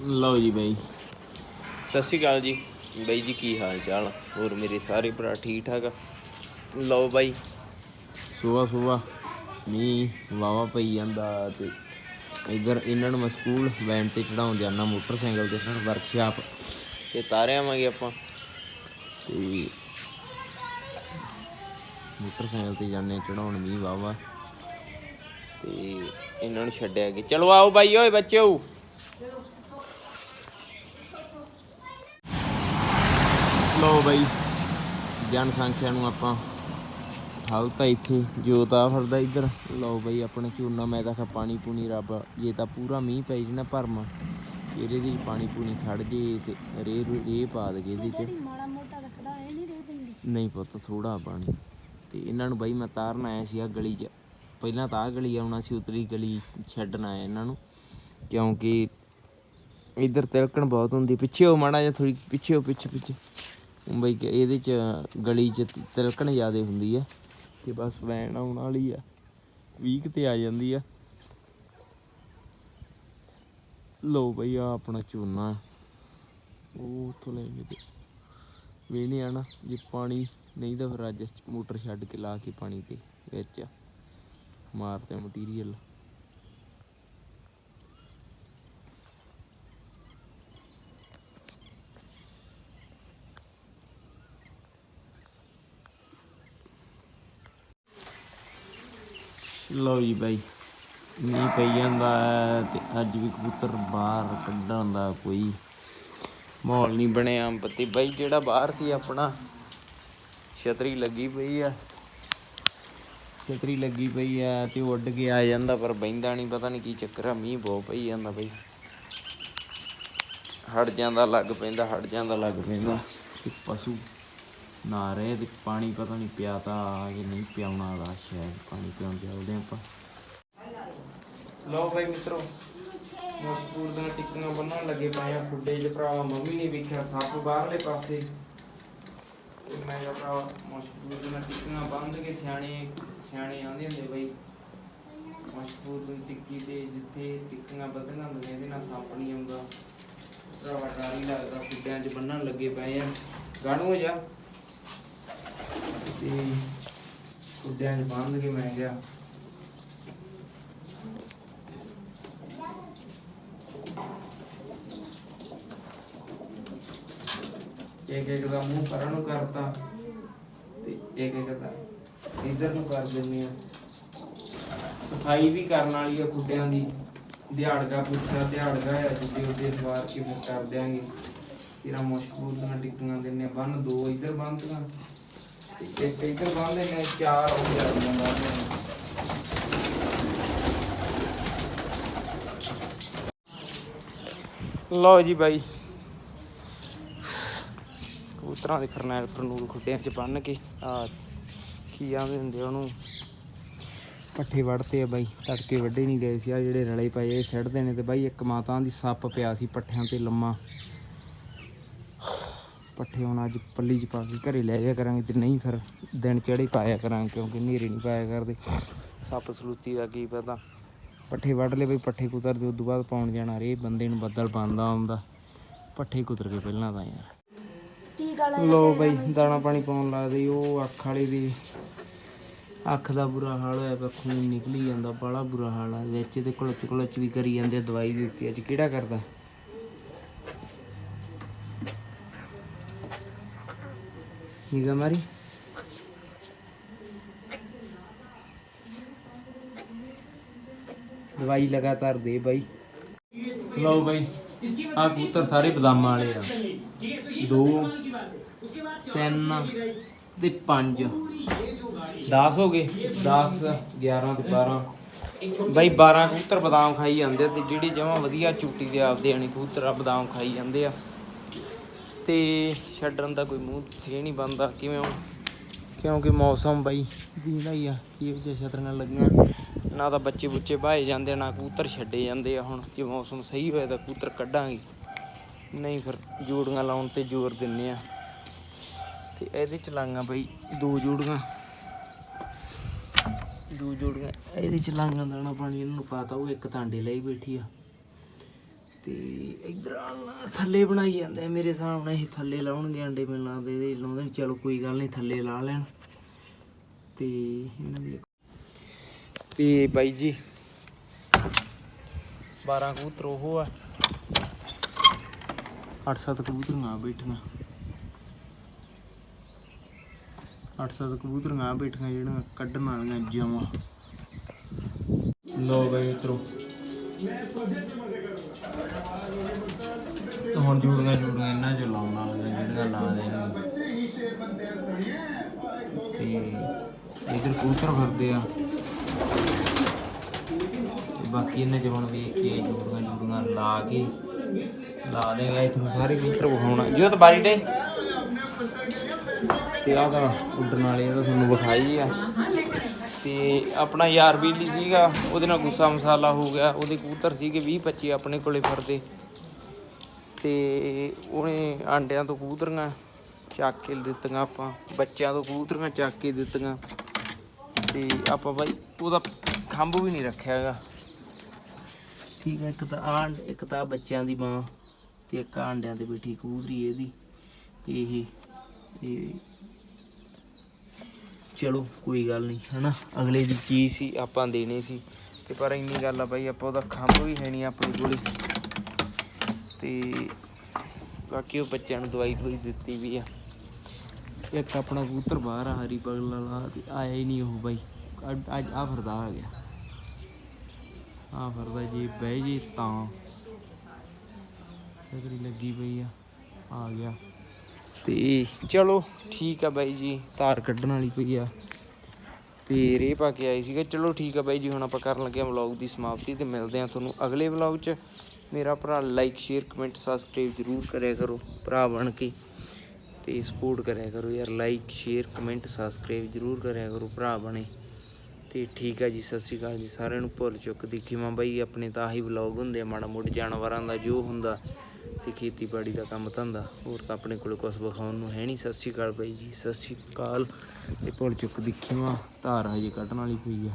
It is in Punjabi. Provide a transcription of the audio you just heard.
ਲਓ ਜੀ ਬਾਈ। ਸਤਿ ਸ਼੍ਰੀ ਅਕਾਲ ਜੀ। ਬਾਈ ਜੀ ਕੀ ਹਾਲ ਚਾਲ? ਹੋਰ ਮੇਰੇ ਸਾਰੇ ਭਰਾ ਠੀਕ ਠਾਕ ਆ? ਲਓ ਬਾਈ। ਸਵੇਰ ਸਵੇਰ ਮੀਂਹ ਵਾਵਾ ਪਈ ਜਾਂਦਾ ਤੇ ਇਧਰ ਇਹਨਾਂ ਨੂੰ ਮੈਂ ਸਕੂਲ ਵੈਨ ਤੇ ਚੜਾਉਣ ਜਾਣਾ ਮੋਟਰਸਾਈਕਲ ਤੇ ਫਿਰ ਵਰਕਸ਼ਾਪ ਤੇ ਤਾਰੇ ਆਵਾਂਗੇ ਆਪਾਂ। ਤੇ ਮੋਟਰਸਾਈਕਲ ਤੇ ਜਾਣੇ ਚੜਾਉਣ ਮੀਂਹ ਵਾਵਾ ਤੇ ਇਹਨਾਂ ਨੂੰ ਛੱਡਿਆ ਕਿ ਚਲੋ ਆਓ ਬਾਈ ਓਏ ਬੱਚਿਓ। ਲਓ ਬਾਈ ਜਨਸੰਖਿਆ ਨੂੰ ਆਪਾਂ ਹਾਲਤਾ ਇੱਥੇ ਜੋਤ ਫਿਰਦਾ ਇੱਧਰ। ਲਓ ਬਾਈ ਆਪਣੇ ਝੋਨਾ ਮੈਂ ਤਾਂ ਪਾਣੀ ਪੂਣੀ ਰੱਬ ਜੇ ਤਾਂ ਪੂਰਾ ਮੀਂਹ ਪੈ ਜੇ ਨਾ ਭਰਮਾ ਇਹਦੇ ਦੀ ਪਾਣੀ ਪੂਣੀ ਖੜ ਜੇ ਤੇ ਰੇ ਰੇ ਪਾ ਦੇ ਇਹਦੇ ਚ। ਮਾੜਾ ਮੋਟਾ ਰੱਖਦਾ ਇਹ ਨਹੀਂ ਰੇ ਪੈਂਦੀ। ਨਹੀਂ ਪੁੱਤ ਥੋੜਾ ਪਾਣੀ। ਤੇ ਇਹਨਾਂ ਨੂੰ ਬਾਈ ਮੈਂ ਤਾਰਨ ਆਇਆ ਸੀ ਆ ਗਲੀ 'ਚ। ਪਹਿਲਾਂ ਤਾਂ ਆ ਗਲੀ ਆਉਣਾ ਸੀ ਉਤਰੀ ਗਲੀ ਛੱਡਣ ਆਇਆ ਇਹਨਾਂ ਨੂੰ। ਕਿਉਂਕਿ ਇੱਧਰ ਤਿਲਕਣ ਬਹੁਤ ਹੁੰਦੀ ਪਿੱਛੇ ਉਹ ਮਾੜਾ ਜਿਹਾ ਥੋੜੀ ਪਿੱਛੇ ਉਹ ਪਿੱਛੇ ਪਿੱਛੇ। ਬਈ ਇਹਦੇ 'ਚ ਗਲੀ 'ਚ ਤਿਲਕਣ ਜ਼ਿਆਦਾ ਹੁੰਦੀ ਆ ਤੇ ਬਸ ਵੈਨ ਆਉਣ ਵਾਲੀ ਆ। ਵੀਕ ਤੇ ਆ ਜਾਂਦੀ ਆ। ਲੋ ਬਈ ਆ ਆਪਣਾ ਝੋਨਾ। ਉਹ ਉੱਥੋਂ ਲੈ ਕੇ ਤੇ ਵੀ ਨਹੀਂ ਆਣਾ, ਜੇ ਪਾਣੀ ਨਹੀਂ ਤਾਂ ਫਿਰ ਅੱਜ ਮੋਟਰ ਛੱਡ ਕੇ ਲਾ ਕੇ ਪਾਣੀ ਤੇ ਵਿੱਚ ਮਾਰਦੇ ਮਟੀਰੀਅਲ। ਲਓ ਜੀ ਬਾਈ, ਮੀਂਹ ਪਈ ਜਾਂਦਾ ਹੈ ਤੇ ਅੱਜ ਵੀ ਕਬੂਤਰ ਬਾਹਰ ਕੱਢਣ ਦਾ ਕੋਈ ਮਾਹੌਲ ਨਹੀਂ ਬਣਿਆ। ਬੱਤੀ ਬਾਈ, ਜਿਹੜਾ ਬਾਹਰ ਸੀ ਆਪਣਾ, ਛਤਰੀ ਲੱਗੀ ਪਈ ਆ। ਛਤਰੀ ਲੱਗੀ ਪਈ ਆ ਤੇ ਉਹ ਉੱਡ ਕੇ ਆ ਜਾਂਦਾ, ਪਰ ਬੈਂਦਾ ਨਹੀਂ, ਪਤਾ ਨਹੀਂ ਕੀ ਚੱਕਰ ਆ, ਮੀਂਹ ਬਹੁਤ ਪਈ ਜਾਂਦਾ ਬਾਈ। ਹਟ ਜਾਂਦਾ, ਲੱਗ ਪੈਂਦਾ, ਹਟ ਜਾਂਦਾ, ਲੱਗ ਪੈਂਦਾ। ਤੇ ਪਸ਼ੂ ਨਾ ਰਹੇ ਤੇ ਪਾਣੀ ਪਤਾ ਨਹੀਂ ਪਿਆਤਾ ਕਿ ਨਹੀਂ ਪਿਆਉਣਾ ਦਾ ਸ਼ਾਇਦ ਪਾਣੀ ਪਿਆਉਣ ਜਾਉਂਦੇ ਆਪਾਂ। ਲਓ ਬਾਈ ਮਿੱਤਰੋ ਮਸਪੂਰ ਦੀਆਂ ਟਿੱਕੀਆਂ ਬੰਨਣ ਲੱਗੇ ਪਏ ਆ ਖੁੱਡੇ 'ਚ ਭਰਾ, ਮੰਮੀ ਨੇ ਵੇਖਿਆ ਸੱਪ ਬਾਹਰਲੇ ਪਾਸੇ। ਮੈਂ ਕਿਹਾ ਭਰਾ ਮਸਪੂਰ ਦੀਆਂ ਟਿੱਕੀਆਂ ਬੰਨ੍ਹ ਕੇ ਸਿਆਣੇ ਸਿਆਣੇ ਆਂਦੇ ਹੁੰਦੇ ਬਈ। ਮਸਪੂਰ ਦੀ ਟਿੱਕੀ ਤੇ ਜਿੱਥੇ ਟਿੱਕੀਆਂ ਬੱਧੀਆਂ ਹੁੰਦੀਆਂ, ਇਹਦੇ ਨਾਲ ਸੱਪ ਨਹੀਂ ਆਉਂਦਾ। ਭਰਾਵਾ ਡਰ ਹੀ ਲੱਗਦਾ, ਖੁੱਡਿਆਂ 'ਚ ਬੰਨਣ ਲੱਗੇ ਪਏ ਆ। ਗਾਣੂ ਜਾ। ਤੇ ਖੁੱਡਿਆਂ 'ਚ ਬੰਨ੍ਹ ਕੇ ਮੈਂ ਗਿਆ ਇੱਕ ਇੱਕ ਦਾ ਮੂੰਹ ਪਰਾਂ ਨੂੰ ਕਰਤਾ ਤੇ ਇੱਕ ਇੱਕ ਦਾ ਇਧਰ ਨੂੰ ਕਰ ਦਿੰਦੇ ਆ। ਸਫ਼ਾਈ ਵੀ ਕਰਨ ਵਾਲੀ ਆ ਖੁੱਡਿਆਂ ਦੀ। ਦਿਹਾੜਗਾ ਪੁੱਛਿਆ ਦਿਹਾੜਗਾ ਆ, ਜਿੱਦੇ ਉਹਦੇ ਸਵਾਰ ਕੇ ਫਿਰ ਕਰ ਦਿਆਂਗੇ। ਤੇਰਾ ਮੁਸ਼ਕਲ ਦੀਆਂ ਟਿੱਕੀਆਂ ਦਿੰਨੇ ਬੰਨ ਦੋ, ਇਧਰ ਬੰਨਤੀਆਂ ਤੇ। ਇੱਕ ਇਧਰ ਬੰਨ ਦਿੰਨੇ ਚਾਰ ਹੋ ਜਾਂਦੀਆਂ ਬੰਨ ਲਓ ਜੀ ਬਾਈ। ਕਬੂਤਰਾਂ ਦੇ ਫਰਨੈਲ ਫਰਨੂਲ ਖੁੱਡਿਆਂ 'ਚ ਬੰਨ ਕੇ, ਆ ਕੀ ਆਂਦੇ ਹੁੰਦੇ ਆ ਉਹਨੂੰ? ਪੱਠੇ ਵੜਤੇ ਆ ਬਾਈ, ਤੜਕੇ ਵੱਡੇ ਨਹੀਂ ਗਏ ਸੀ ਆ ਜਿਹੜੇ ਰਲੇ ਪਏ ਇਹ ਸਿੱਟਦੇ ਨੇ ਤੇ ਬਾਈ ਇੱਕ ਮਾਤਾ ਦੀ ਸੱਪ ਪਿਆ ਸੀ ਪੱਠਿਆਂ ਤੇ ਲੰਮਾ। ਪੱਠੇ ਹੁਣ ਅੱਜ ਪੱਲੀ 'ਚ ਪਾ ਕੇ ਘਰੇ ਲੈ ਜਾਇਆ ਕਰਾਂਗੇ ਤੇ ਨਹੀਂ ਫਿਰ ਦਿਨ ਚੜੇ ਪਾਇਆ ਕਰਾਂਗੇ ਕਿਉਂਕਿ ਹਨੇਰੇ ਨਹੀਂ ਪਾਇਆ ਕਰਦੇ। ਸੱਪ ਸਲੂਤੀ ਦਾ ਕੀ ਪਤਾ। ਪੱਠੇ ਵੱਢ ਲਏ ਬਈ ਪੱਠੇ ਕੁਤਰਦੇ ਉਦੋਂ ਬਾਅਦ ਪਾਉਣ ਜਾਣਾ ਰੇ ਬੰਦੇ ਨੂੰ ਬੱਦਲ ਪਾਉਂਦਾ ਆਉਂਦਾ ਪੱਠੇ ਕੁਤਰ ਕੇ ਪਹਿਲਾਂ ਤਾਂ ਯਾਰ। ਟੀਕਾ ਲੋ ਬਈ ਦਾਣਾ ਪਾਣੀ ਪਾਉਣ ਲੱਗਦੇ ਉਹ ਅੱਖ ਵਾਲੀ ਦੀ ਅੱਖ ਦਾ ਬੁਰਾ ਹਾਲ ਹੋਇਆ ਪਿਆ ਖੂਨ ਨਿਕਲੀ ਜਾਂਦਾ ਬੜਾ ਬੁਰਾ ਹਾਲ ਆ। ਵਿੱਚ ਤੇ ਕੁਲਚ ਕੁਲਚ ਵੀ ਕਰੀ ਜਾਂਦੇ ਆ, ਦਵਾਈ ਵੀ ਦਿੱਤੀ ਅੱਜ ਕਿਹੜਾ ਕਰਦਾ? ਨਿਗਾ ਮਾਰੀ ਦਵਾਈ ਲਗਾਤਾਰ ਦੇ ਬਾਈ। ਲਓ ਬਾਈ ਆ ਕਬੂਤਰ ਸਾਰੇ ਬਦਾਮਾਂ ਵਾਲੇ ਆ। ਦੋ, ਤਿੰਨ ਤੇ 5 10 ਹੋ ਗਏ। 10 11 ਤੇ 12 ਬਾਈ 12 ਕਬੂਤਰ ਬਦਾਮ ਖਾਈ ਜਾਂਦੇ ਆ ਤੇ ਜਿਹੜੇ ਜਮਾਂ ਵਧੀਆ ਚੂਟੀ ਦੇ ਆਪਦੇ ਆਣੇ ਕਬੂਤਰ ਆ, ਬਦਾਮ ਖਾਈ ਜਾਂਦੇ ਆ। ਤੇ ਛੱਡਣ ਦਾ ਕੋਈ ਮੂੰਹ ਥੇ ਨਹੀਂ ਬੰਦਾ ਕਿਵੇਂ ਹੁਣ ਕਿਉਂਕਿ ਮੌਸਮ ਬਈ ਦੀਦਾ ਹੀ ਆ ਕੀ ਵਜ੍ਹਾ ਛਤਰੀਆਂ ਲੱਗੀਆਂ। ਨਾ ਤਾਂ ਬੱਚੇ ਬੁੱਚੇ ਭਾਏ ਜਾਂਦੇ ਆ, ਨਾ ਕਬੂਤਰ ਛੱਡੇ ਜਾਂਦੇ ਆ ਹੁਣ। ਜੇ ਮੌਸਮ ਸਹੀ ਹੋਇਆ ਤਾਂ ਕੂਤਰ ਕੱਢਾਂਗੇ। ਨਹੀਂ ਫਿਰ ਜੋੜੀਆਂ ਲਾਉਣ ਤੇ ਜ਼ੋਰ ਦਿੰਨੇ ਆ। ਤੇ ਇਹਦੇ ਚ ਲਾਂਗਾ ਬਈ ਦੋ ਜੋੜੀਆਂ। ਦੋ ਜੋੜੀਆਂ ਇਹਦੇ ਚ ਲਾਂਗਾ ਦਾਣਾ ਪਾਣੀ ਇਹਨੂੰ ਪਾਤਾ ਉਹ ਇੱਕ ਤਾਂਡੇ ਲਈ ਬੈਠੀ ਆ। ਤੇ ਇਧਰ ਥੱਲੇ ਬਣਾਈ ਜਾਂਦੇ ਆ ਮੇਰੇ ਹਿਸਾਬ ਨਾਲ, ਇਹ ਥੱਲੇ ਲਾਉਣਗੇ ਅੰਡੇ ਮਿਲਣਾ ਦੇ ਦੇ ਲਾਉਂਦੇ ਨੇ। ਚਲੋ ਕੋਈ ਗੱਲ ਨਹੀਂ, ਥੱਲੇ ਲਾ ਲੈਣ। ਤੇ ਇਹਨਾਂ ਦੀ ਤੇ ਬਾਈ ਜੀ 12 ਕਬੂਤਰ ਉਹ ਆ। 8-7 ਕਬੂਤਰੀਆਂ ਬੈਠਣਾ 8-7 ਕਬੂਤਰੀਆਂ ਬੈਠਣਾ ਜਿਹੜੀਆਂ ਕੱਢਣ ਵਾਲੀਆਂ ਜਮਾਂ। ਲੋ ਬਾਈ ਮਿੱਤਰੋ ਤੇ ਹੁਣ ਜੂੜੀਆਂ ਜੂੜੀਆਂ ਇਹਨਾਂ ਚ ਲਾਉਣ ਵਾਲੀਆਂ ਜਿਹੜੀਆਂ ਲਾ ਦੇਣੀਆਂ ਤੇ ਇਧਰ ਕਬੂਤਰ ਫਿਰਦੇ ਆ। ਬਾਕੀ ਇਹਨਾਂ ਚ ਹੁਣ ਵੇਖ ਕੇ ਜੂੜੀਆਂ ਜੂੜੀਆਂ ਲਾ ਕੇ ਲਾ ਦੇਗਾ ਇੱਥੇ ਸਾਰੇ ਕਬੂਤਰ ਵਿਖਾਉਣਾ। ਜੋਤ, ਬਾਰੀ ਡੇ। ਤੇ ਆ ਤਾਂ ਉੱਡਣ ਵਾਲੇ ਇਹ ਤਾਂ ਤੁਹਾਨੂੰ ਵਿਖਾਈ ਆ। ਤੇ ਆਪਣਾ ਯਾਰ ਬੀਲੀ ਸੀਗਾ, ਉਹਦੇ ਨਾਲ ਗੁੱਸਾ ਮਸਾਲਾ ਹੋ ਗਿਆ, ਉਹਦੇ ਕਬੂਤਰ ਸੀਗੇ 20 25 ਆਪਣੇ ਕੋਲੇ ਫਿਰਦੇ। ਤੇ ਉਹਨੇ ਆਂਡਿਆਂ ਤੋਂ ਕਬੂਤਰੀਆਂ ਚੱਕ ਕੇ ਦਿੱਤੀਆਂ ਆਪਾਂ, ਬੱਚਿਆਂ ਤੋਂ ਕਬੂਤਰੀਆਂ ਚੱਕ ਕੇ ਦਿੱਤੀਆਂ। ਤੇ ਆਪਾਂ ਬਾਈ, ਉਹਦਾ ਖੰਭ ਵੀ ਨਹੀਂ ਰੱਖਿਆ ਹੈਗਾ। ਠੀਕ ਹੈ ਇੱਕ ਤਾਂ ਆਂਡ, ਇੱਕ ਤਾਂ ਬੱਚਿਆਂ ਦੀ ਮਾਂ ਤੇ ਇੱਕ ਆਂਡਿਆਂ ਅੰਡਿਆਂ ਤੇ ਬੈਠੀ ਕਬੂਤਰੀ ਇਹਦੀ, ਇਹ ਇਹ ਚਲੋ, ਕੋਈ ਗੱਲ ਨਹੀਂ, ਹਨਾ? ਅਗਲੇ ਦੀ ਕੀ ਸੀ, ਆਪਾਂ ਦੇਣੇ ਸੀ। ਤੇ ਪਰ ਇੰਨੀ ਗੱਲ ਆ ਬਾਈ, ਆਪਾਂ ਉਹਦਾ ਖੰਭ ਵੀ ਹੈ ਨਹੀਂ ਆਪਣੇ ਕੋਲੇ। ਤੇ ਬਾਕੀ ਉਹ ਬੱਚਿਆਂ ਨੂੰ ਦਵਾਈ ਦਵਾਈ ਦਿੱਤੀ ਵੀ ਆ। ਇੱਕ ਆਪਣਾ ਕਬੂਤਰ ਬਾਹਰ ਆ, ਹਰੀ ਪਗਲ ਵਾਲਾ, ਤੇ ਆਇਆ ਹੀ ਨਹੀਂ ਉਹ ਬਾਈ। ਅੱਜ- ਅੱਜ ਆ ਫਰਦਾ ਆ ਗਿਆ। ਆ ਫਰਦਾ ਜੇ ਬਹਿ ਜੇ ਤਾਂ। ਤਗੜੀ ਲੱਗੀ ਪਈ ਆ ਆ ਗਿਆ। ਤੇ ਚਲੋ ਠੀਕ ਆ ਬਾਈ ਜੀ, ਧਾਰ ਕੱਢਣ ਵਾਲੀ ਕੋਈ ਆ। ਤੇ ਰੇ ਪਾ ਕੇ ਆਈ ਸੀਗਾ। ਚਲੋ ਠੀਕ ਆ ਬਾਈ ਜੀ, ਹੁਣ ਆਪਾਂ ਕਰਨ ਲੱਗੇ ਆ ਵਲੌਗ ਦੀ ਸਮਾਪਤੀ ਤੇ ਮਿਲਦੇ ਆ ਤੁਹਾਨੂੰ ਅਗਲੇ ਵਲੌਗ 'ਚ। ਮੇਰਾ ਭਰਾ ਲਾਈਕ ਸ਼ੇਅਰ ਕਮੈਂਟ ਸਬਸਕ੍ਰਾਈਬ ਜ਼ਰੂਰ ਕਰਿਆ ਕਰੋ, ਭਰਾ ਬਣ ਕੇ। ਤੇ ਸਪੋਰਟ ਕਰਿਆ ਕਰੋ ਯਾਰ ਲਾਈਕ ਸ਼ੇਅਰ ਕਮੈਂਟ ਸਬਸਕ੍ਰਾਈਬ ਜ਼ਰੂਰ ਕਰਿਆ ਕਰੋ, ਭਰਾ ਬਣੇ। ਤੇ ਠੀਕ ਆ ਜੀ, ਸਤਿ ਸ਼੍ਰੀ ਅਕਾਲ ਜੀ, ਸਾਰਿਆਂ ਨੂੰ ਭੁੱਲ ਚੁੱਕ ਦੇਖੀ ਮਾਂ ਬਾਈ, ਆਪਣੇ ਤਾਂ ਆਹੀ ਵਲੌਗ ਹੁੰਦੇ ਆ, ਮਾੜਾ ਮੋੜ ਜਾਨਵਰਾਂ ਦਾ ਜੋ ਹੁੰਦਾ। ਤੇ ਖੇਤੀਬਾੜੀ ਦਾ ਕੰਮ ਧੰਦਾ। ਹੋਰ ਤਾਂ ਆਪਣੇ ਕੋਲ ਕੁਝ ਵਿਖਾਉਣ ਨੂੰ ਹੈ ਨਹੀਂ। ਸਤਿ ਸ਼੍ਰੀ ਅਕਾਲ ਬਾਈ ਜੀ, ਸਤਿ ਸ਼੍ਰੀ ਅਕਾਲ। ਤੇ ਭੁੱਲ ਚੁੱਕ ਦੇਖੀ ਮਾਂ, ਧਾਰ ਹਜੇ ਕੱਢਣ ਵਾਲੀ ਪਈ ਆ।